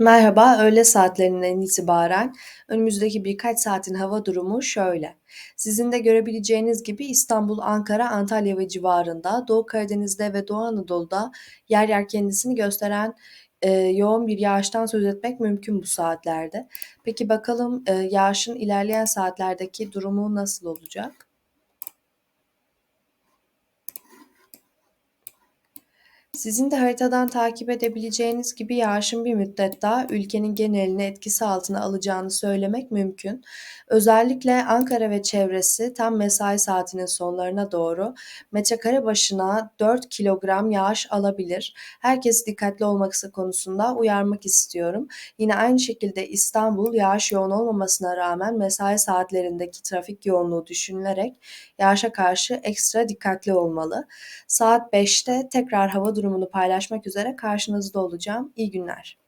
Merhaba, öğle saatlerinden itibaren önümüzdeki birkaç saatin hava durumu şöyle. Sizin de görebileceğiniz gibi İstanbul, Ankara, Antalya ve civarında, Doğu Karadeniz'de ve Doğu Anadolu'da yer yer kendisini gösteren e, yoğun bir yağıştan söz etmek mümkün bu saatlerde. Peki bakalım e, yağışın ilerleyen saatlerdeki durumu nasıl olacak? Sizin de haritadan takip edebileceğiniz gibi yağışın bir müddet daha ülkenin genelini etkisi altına alacağını söylemek mümkün. Özellikle Ankara ve çevresi tam mesai saatinin sonlarına doğru metrekare başına 4 kilogram yağış alabilir. Herkes dikkatli olması konusunda uyarmak istiyorum. Yine aynı şekilde İstanbul yağış yoğun olmamasına rağmen mesai saatlerindeki trafik yoğunluğu düşünülerek yağışa karşı ekstra dikkatli olmalı. Saat 5'te tekrar hava durumunu paylaşmak üzere karşınızda olacağım. İyi günler.